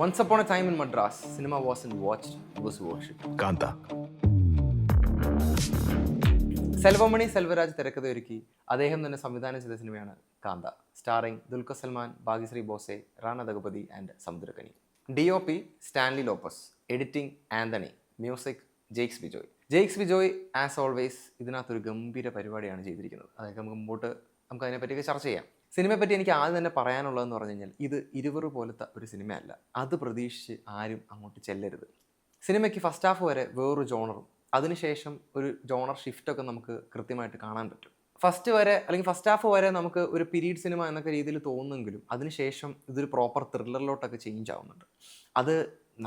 Once upon a time in Madras cinema was in watch was worship Kaantha. Selvamani Selvaraj തിരക്കഥയൊരുക്കി അദ്ദേഹം തന്നെ സംവിധാനം ചെയ്ത സിനിമയാണ് Kaantha. Starring Dulquer Salmaan Bhagyashri Borse Rana Daggubati and Samuthirakani. D O P Stanley Lopez editing Anthony music Jakes Bejoy. Jakes Bejoy as always ഇതിനകത്തൊരു ഗംഭീര പരിപാടിയാണ് ചെയ്തിരിക്കുന്നത്. അതായത് നമുക്ക് മുമ്പോട്ട് നമുക്ക് അതിനെപ്പറ്റിയൊക്കെ ചർച്ച ചെയ്യാം. സിനിമയെ പറ്റി എനിക്ക് ആദ്യം തന്നെ പറയാനുള്ളതെന്ന് പറഞ്ഞു കഴിഞ്ഞാൽ ഇത് ഇരുവറ് പോലത്തെ ഒരു സിനിമയല്ല. അത് പ്രതീക്ഷിച്ച് ആരും അങ്ങോട്ട് ചെല്ലരുത്. സിനിമയ്ക്ക് ഫസ്റ്റ് ഹാഫ് വരെ വേറൊരു ജോണറും അതിനുശേഷം ഒരു ജോണർ ഷിഫ്റ്റൊക്കെ നമുക്ക് കൃത്യമായിട്ട് കാണാൻ പറ്റും. ഫസ്റ്റ് വരെ അല്ലെങ്കിൽ ഫസ്റ്റ് ഹാഫ് വരെ നമുക്ക് ഒരു പീരീഡ് സിനിമ എന്നൊക്കെ രീതിയിൽ തോന്നുമെങ്കിലും അതിനുശേഷം ഇതൊരു പ്രോപ്പർ ത്രില്ലറിലോട്ടൊക്കെ ചേഞ്ച് ആവുന്നുണ്ട്. അത്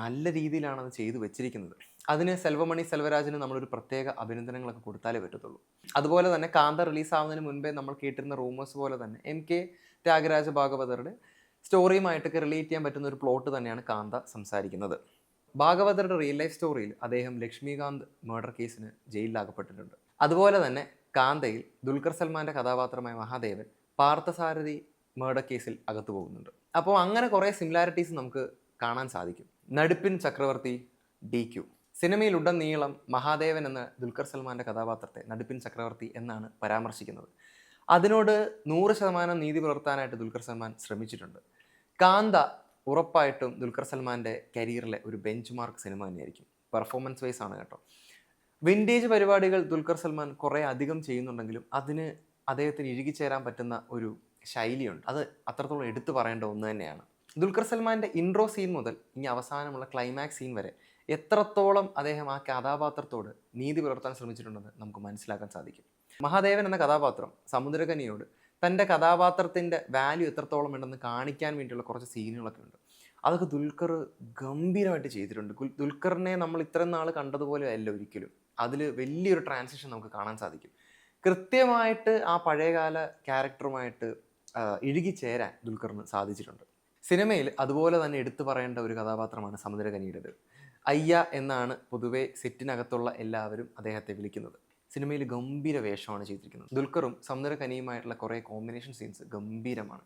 നല്ല രീതിയിലാണ് അത് ചെയ്തു വെച്ചിരിക്കുന്നത്. അതിന് സെൽവമണി സെൽവരാജിന് നമ്മളൊരു പ്രത്യേക അഭിനന്ദനങ്ങളൊക്കെ കൊടുത്താലേ പറ്റത്തുള്ളൂ. അതുപോലെ തന്നെ കാന്ത റിലീസാവുന്നതിന് മുൻപേ നമ്മൾ കേട്ടിരുന്ന റൂമേഴ്സ് പോലെ തന്നെ എം കെ ത്യാഗരാജ ഭാഗവതരുടെ സ്റ്റോറിയുമായിട്ടൊക്കെ റിലേറ്റ് ചെയ്യാൻ പറ്റുന്ന ഒരു പ്ലോട്ട് തന്നെയാണ് കാന്ത സംസാരിക്കുന്നത്. ഭാഗവതരുടെ റിയൽ ലൈഫ് സ്റ്റോറിയിൽ അദ്ദേഹം ലക്ഷ്മികാന്ത് മർഡർ കേസിന് ജയിലിലാകപ്പെട്ടിട്ടുണ്ട് അതുപോലെ തന്നെ കാന്തയിൽ ദുൽഖർ സൽമാന്റെ കഥാപാത്രമായ മഹാദേവൻ പാർത്ഥസാരഥി മർഡർ കേസിൽ അകത്തു പോകുന്നുണ്ട്. അപ്പോൾ അങ്ങനെ കുറേ സിമിലാരിറ്റീസ് നമുക്ക് കാണാൻ സാധിക്കും. നടുപ്പിൻ ചക്രവർത്തി ഡി ക്യു സിനിമയിൽ ഉടനീളം മഹാദേവൻ എന്ന ദുൽഖർ സൽമാന്റെ കഥാപാത്രത്തെ നടുപ്പിൻ ചക്രവർത്തി എന്നാണ് പരാമർശിക്കുന്നത്. അതിനോട് നൂറ് ശതമാനം നീതി പുലർത്താനായിട്ട് ദുൽഖർ സൽമാൻ ശ്രമിച്ചിട്ടുണ്ട്. കാന്ത ഉറപ്പായിട്ടും ദുൽഖർ സൽമാന്റെ കരിയറിലെ ഒരു ബെഞ്ച് മാർക്ക് സിനിമ തന്നെയായിരിക്കും. പെർഫോമൻസ് വൈസ് ആണ് കേട്ടോ. വിന്റേജ് പരിപാടികൾ ദുൽഖർ സൽമാൻ കുറേ അധികം ചെയ്യുന്നുണ്ടെങ്കിലും അതിന് അദ്ദേഹത്തിന് ഇഴുകിച്ചേരാൻ പറ്റുന്ന ഒരു ശൈലിയുണ്ട്. അത് അത്രത്തോളം എടുത്തു പറയേണ്ട ഒന്ന് തന്നെയാണ്. ദുൽഖർ സൽമാന്റെ ഇൻട്രോ സീൻ മുതൽ ഇനി അവസാനമുള്ള ക്ലൈമാക്സ് സീൻ വരെ എത്രത്തോളം അദ്ദേഹം ആ കഥാപാത്രത്തോട് നീതി പുലർത്താൻ ശ്രമിച്ചിട്ടുണ്ടെന്ന് നമുക്ക് മനസ്സിലാക്കാൻ സാധിക്കും. മഹാദേവൻ എന്ന കഥാപാത്രം സമുദ്രകനിയോട് തന്റെ കഥാപാത്രത്തിന്റെ വാല്യൂ എത്രത്തോളം ഉണ്ടെന്ന് കാണിക്കാൻ വേണ്ടിയുള്ള കുറച്ച് സീനുകളൊക്കെ ഉണ്ട്. അതൊക്കെ ദുൽഖർ ഗംഭീരമായിട്ട് ചെയ്തിട്ടുണ്ട്. ദുൽ- ദുൽഖറിനെ നമ്മൾ ഇത്രയും നാൾ കണ്ടതുപോലെ അല്ല ഒരിക്കലും. അതിൽ വലിയൊരു ട്രാൻസിഷൻ നമുക്ക് കാണാൻ സാധിക്കും. കൃത്യമായിട്ട് ആ പഴയകാല ക്യാരക്ടറുമായിട്ട് ഇഴുകിച്ചേരാൻ ദുൽഖറിന് സാധിച്ചിട്ടുണ്ട്. സിനിമയിൽ അതുപോലെ തന്നെ എടുത്തു പറയേണ്ട ഒരു കഥാപാത്രമാണ് സമുദ്രകനിയുടേത്. അയ്യ എന്നാണ് പൊതുവെ സെറ്റിനകത്തുള്ള എല്ലാവരും അദ്ദേഹത്തെ വിളിക്കുന്നത്. സിനിമയിൽ ഗംഭീര വേഷമാണ് ചെയ്തിരിക്കുന്നത്. ദുൽഖറും സമുദ്രകനിയുമായിട്ടുള്ള കുറേ കോമ്പിനേഷൻ സീൻസ് ഗംഭീരമാണ്.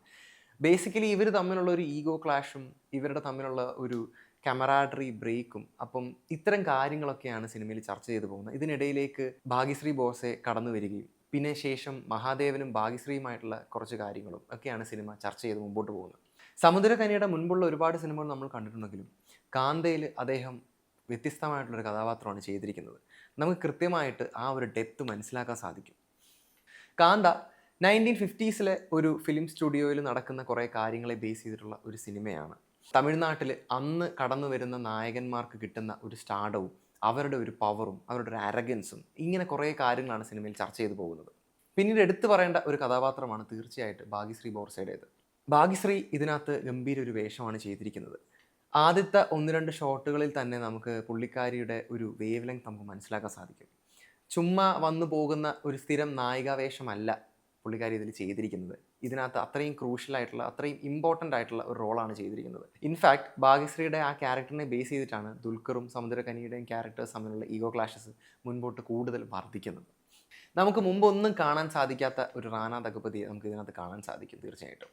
ബേസിക്കലി ഇവർ തമ്മിലുള്ള ഒരു ഈഗോ ക്ലാഷും ഇവരുടെ തമ്മിലുള്ള ഒരു കമറാഡറി ബ്രേക്കും അപ്പം ഇത്തരം കാര്യങ്ങളൊക്കെയാണ് സിനിമയിൽ ചർച്ച ചെയ്തു പോകുന്നത്. ഇതിനിടയിലേക്ക് ഭാഗ്യശ്രീ ബോസെ കടന്നു വരികയും പിന്നെ ശേഷം മഹാദേവനും ഭാഗ്യശ്രീയുമായിട്ടുള്ള കുറച്ച് കാര്യങ്ങളും ഒക്കെയാണ് സിനിമ ചർച്ച ചെയ്ത് മുമ്പോട്ട് പോകുന്നത്. സമുദ്രകനിയുടെ മുൻപുള്ള ഒരുപാട് സിനിമകൾ നമ്മൾ കണ്ടിട്ടുണ്ടെങ്കിലും കാന്തയിൽ അദ്ദേഹം വ്യത്യസ്തമായിട്ടുള്ളൊരു കഥാപാത്രമാണ് ചെയ്തിരിക്കുന്നത്. നമുക്ക് കൃത്യമായിട്ട് ആ ഒരു ഡെപ്ത് മനസ്സിലാക്കാൻ സാധിക്കും. കാന്ത നയന്റീൻ ഫിഫ്റ്റീസിലെ ഒരു ഫിലിം സ്റ്റുഡിയോയിൽ നടക്കുന്ന കുറേ കാര്യങ്ങളെ ബേസ് ചെയ്തിട്ടുള്ള ഒരു സിനിമയാണ്. തമിഴ്നാട്ടിൽ അന്ന് കടന്നു വരുന്ന നായകന്മാർക്ക് കിട്ടുന്ന ഒരു സ്റ്റാർഡവും അവരുടെ ഒരു പവറും അവരുടെ ഒരു അരഗൻസും ഇങ്ങനെ കുറേ കാര്യങ്ങളാണ് സിനിമയിൽ ചർച്ച ചെയ്തു പോകുന്നത്. പിന്നീട് എടുത്തു പറയേണ്ട ഒരു കഥാപാത്രമാണ് തീർച്ചയായിട്ടും ഭാഗ്യശ്രീ ബോർസയുടേത്. ഭാഗ്യശ്രീ ഇതിനകത്ത് ഗംഭീര ഒരു വേഷമാണ് ചെയ്തിരിക്കുന്നത്. ആദ്യത്തെ ഒന്ന് രണ്ട് ഷോട്ടുകളിൽ തന്നെ നമുക്ക് പുള്ളിക്കാരിയുടെ ഒരു വേവ് ലെങ്ത് നമുക്ക് മനസ്സിലാക്കാൻ സാധിക്കും. ചുമ്മാ വന്നു പോകുന്ന ഒരു സ്ഥിരം നായികാവേഷമല്ല പുള്ളിക്കാരി ഇതിൽ ചെയ്തിരിക്കുന്നത്. ഇതിനകത്ത് അത്രയും ക്രൂഷ്യൽ ആയിട്ടുള്ള അത്രയും ഇമ്പോർട്ടന്റ് ആയിട്ടുള്ള ഒരു റോളാണ് ചെയ്തിരിക്കുന്നത്. ഇൻഫാക്ട് ഭാഗ്യശ്രീയുടെ ആ ക്യാരക്ടറിനെ ബേസ് ചെയ്തിട്ടാണ് ദുൽഖറും സമുദ്രകനിയുടെയും ക്യാരക്ടേഴ്സ് തമ്മിലുള്ള ഈഗോ ക്ലാഷസ് മുൻപോട്ട് കൂടുതൽ വർദ്ധിക്കുന്നത്. നമുക്ക് മുമ്പ് ഒന്നും കാണാൻ സാധിക്കാത്ത ഒരു റാണ ദഗപതിയെ നമുക്ക് ഇതിനകത്ത് കാണാൻ സാധിക്കും തീർച്ചയായിട്ടും.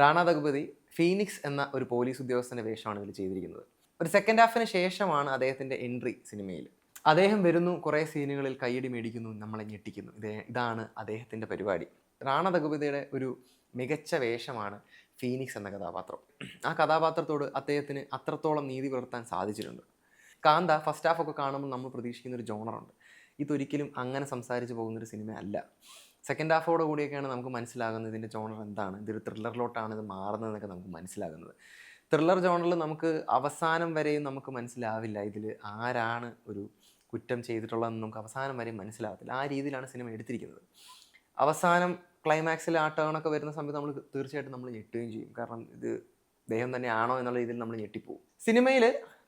റാണ ദഗുപതി ഫീനിക്സ് എന്ന ഒരു പോലീസ് ഉദ്യോഗസ്ഥന്റെ വേഷമാണ് ഇതിൽ ചെയ്തിരിക്കുന്നത്. ഒരു സെക്കൻഡ് ഹാഫിന് ശേഷമാണ് അദ്ദേഹത്തിന്റെ എൻട്രി സിനിമയിൽ അദ്ദേഹം വരുന്നു കുറേ സീനുകളിൽ കൈയടി മേടിക്കുന്നു നമ്മളെ ഞെട്ടിക്കുന്നു. ഇതേ ഇതാണ് അദ്ദേഹത്തിന്റെ പരിപാടി. റാണ ദഗുപതിയുടെ ഒരു മികച്ച വേഷമാണ് ഫീനിക്സ് എന്ന കഥാപാത്രം. ആ കഥാപാത്രത്തോട് അദ്ദേഹത്തിന് അത്രത്തോളം നീതി പുലർത്താൻ സാധിച്ചിട്ടുണ്ട്. കാന്ത ഫസ്റ്റ് ഹാഫ് ഒക്കെ കാണുമ്പോൾ നമ്മൾ പ്രതീക്ഷിക്കുന്ന ഒരു ജോണറുണ്ട് ഇതൊരിക്കലും അങ്ങനെ സംസാരിച്ച് പോകുന്നൊരു സിനിമ അല്ല. സെക്കൻഡ് ഹാഫോട് കൂടിയൊക്കെയാണ് നമുക്ക് മനസ്സിലാകുന്നത് ഇതിന്റെ ജോണർ എന്താണ്. ഇതൊരു ത്രില്ലറിലോട്ടാണ് ഇത് മാറുന്നതെന്നൊക്കെ നമുക്ക് മനസ്സിലാകുന്നത്. ത്രില്ലർ ജോണറിൽ നമുക്ക് അവസാനം വരെയും നമുക്ക് മനസ്സിലാവില്ല ഇതിൽ ആരാണ് ഒരു കുറ്റം ചെയ്തിട്ടുള്ളതെന്ന് നമുക്ക് അവസാനം വരെയും മനസ്സിലാകത്തില്ല. ആ രീതിയിലാണ് സിനിമ എടുത്തിരിക്കുന്നത്. അവസാനം ക്ലൈമാക്സിൽ ആ ടേണൊക്കെ വരുന്ന സമയത്ത് നമ്മൾ തീർച്ചയായിട്ടും നമ്മൾ ഞെട്ടുകയും ചെയ്യും. കാരണം ഇത് ദേഹം തന്നെയാണോ എന്നുള്ള രീതിയിൽ നമ്മൾ ഞെട്ടിപ്പോവും. സിനിമയിൽ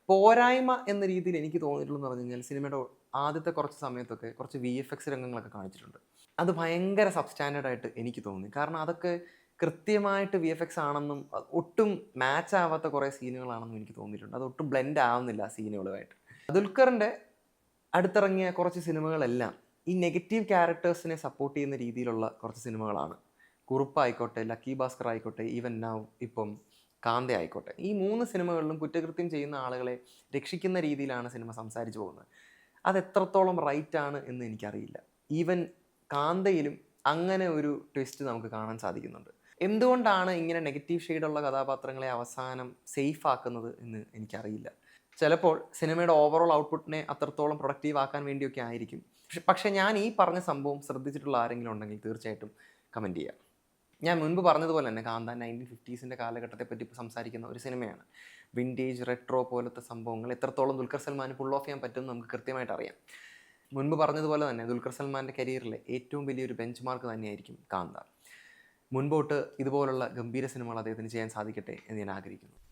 പോരായ്മ എന്ന രീതിയിൽ എനിക്ക് തോന്നിയിട്ടുള്ളതെന്ന് പറഞ്ഞു കഴിഞ്ഞാൽ സിനിമയുടെ ആദ്യത്തെ കുറച്ച് സമയത്തൊക്കെ കുറച്ച് വി എഫ് എക്സ് രംഗങ്ങളൊക്കെ കാണിച്ചിട്ടുണ്ട്. അത് ഭയങ്കര സബ്സ്റ്റാൻഡേർഡ് ആയിട്ട് എനിക്ക് തോന്നി. കാരണം അതൊക്കെ കൃത്യമായിട്ട് വി എഫ് എക്സ് ആണെന്നും ഒട്ടും മാച്ച് ആവാത്ത കുറേ സീനുകളാണെന്നും എനിക്ക് തോന്നിയിട്ടുണ്ട്. അത് ഒട്ടും ബ്ലെൻഡ് ആവുന്നില്ല സീനുകളുമായിട്ട് ദുൽഖറിന്റെ അടുത്തിറങ്ങിയ കുറച്ച് സിനിമകളെല്ലാം ഈ നെഗറ്റീവ് ക്യാരക്ടേഴ്സിനെ സപ്പോർട്ട് ചെയ്യുന്ന രീതിയിലുള്ള കുറച്ച് സിനിമകളാണ് കുറുപ്പായിക്കോട്ടെ ലക്കി ഭാസ്കർ ആയിക്കോട്ടെ ഈവൻ നൗ ഇപ്പം കാന്ത ആയിക്കോട്ടെ ഈ മൂന്ന് സിനിമകളിലും കുറ്റകൃത്യം ചെയ്യുന്ന ആളുകളെ രക്ഷിക്കുന്ന രീതിയിലാണ് സിനിമ സംസാരിച്ചു പോകുന്നത്. അത് എത്രത്തോളം റൈറ്റ് ആണ് എന്ന് എനിക്കറിയില്ല. ഈവൻ കാന്തയിലും അങ്ങനെ ഒരു ട്വിസ്റ്റ് നമുക്ക് കാണാൻ സാധിക്കുന്നുണ്ട്. എന്തുകൊണ്ടാണ് ഇങ്ങനെ നെഗറ്റീവ് ഷെയ്ഡുള്ള കഥാപാത്രങ്ങളെ അവസാനം സേഫ് ആക്കുന്നത് എന്ന് എനിക്കറിയില്ല. ചിലപ്പോൾ സിനിമയുടെ ഓവറോൾ ഔട്ട്പുട്ടിനെ അത്രത്തോളം പ്രൊഡക്റ്റീവ് ആക്കാൻ വേണ്ടിയൊക്കെ ആയിരിക്കും. പക്ഷെ ഞാൻ ഈ പറഞ്ഞ സംഭവം ശ്രദ്ധിച്ചിട്ടുള്ള ആരെങ്കിലും ഉണ്ടെങ്കിൽ തീർച്ചയായിട്ടും കമന്റ് ചെയ്യുക ഞാൻ മുൻപ് പറഞ്ഞതുപോലെ തന്നെ കാന്ത നയന്റീൻ ഫിഫ്റ്റീസിന്റെ കാലഘട്ടത്തെ പറ്റി സംസാരിക്കുന്ന ഒരു സിനിമയാണ്. വിന്റേജ് റെട്രോ പോലത്തെ സംഭവങ്ങൾ എത്രത്തോളം ദുൽഖർ സൽമാന് പുൾ ഓഫ് ചെയ്യാൻ പറ്റുമെന്ന് നമുക്ക് കൃത്യമായിട്ട് അറിയാം. മുൻപ് പറഞ്ഞതുപോലെ തന്നെ ദുൽഖർ സൽമാന്റെ കരിയറിലെ ഏറ്റവും വലിയൊരു ബെഞ്ച് മാർക്ക് തന്നെയായിരിക്കും കാന്ത. മുൻപോട്ട് ഇതുപോലുള്ള ഗംഭീര സിനിമകൾ അദ്ദേഹത്തിന് ചെയ്യാൻ സാധിക്കട്ടെ എന്ന് ഞാൻ ആഗ്രഹിക്കുന്നു.